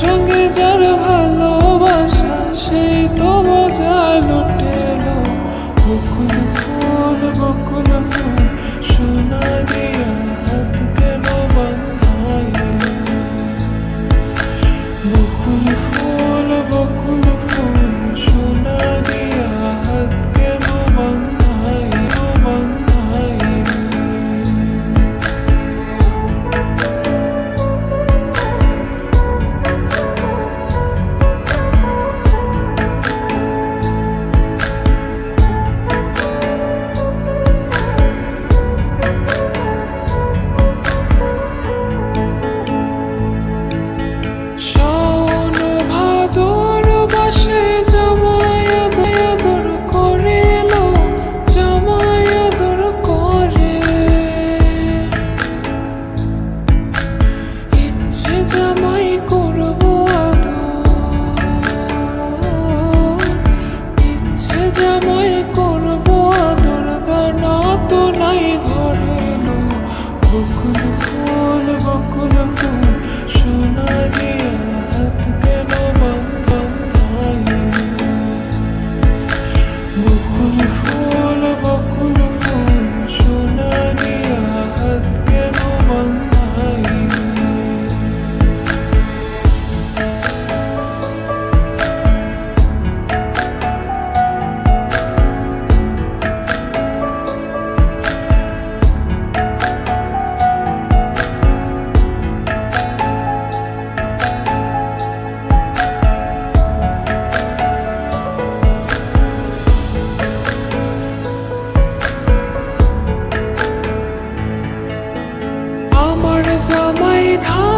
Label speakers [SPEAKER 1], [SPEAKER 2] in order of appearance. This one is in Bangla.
[SPEAKER 1] সঙ্গে যার ভালোবাসা সেই তো মজা লুটেল। বকুল ফুল বকুল ফুল সোনা দিয়ে সময় ধর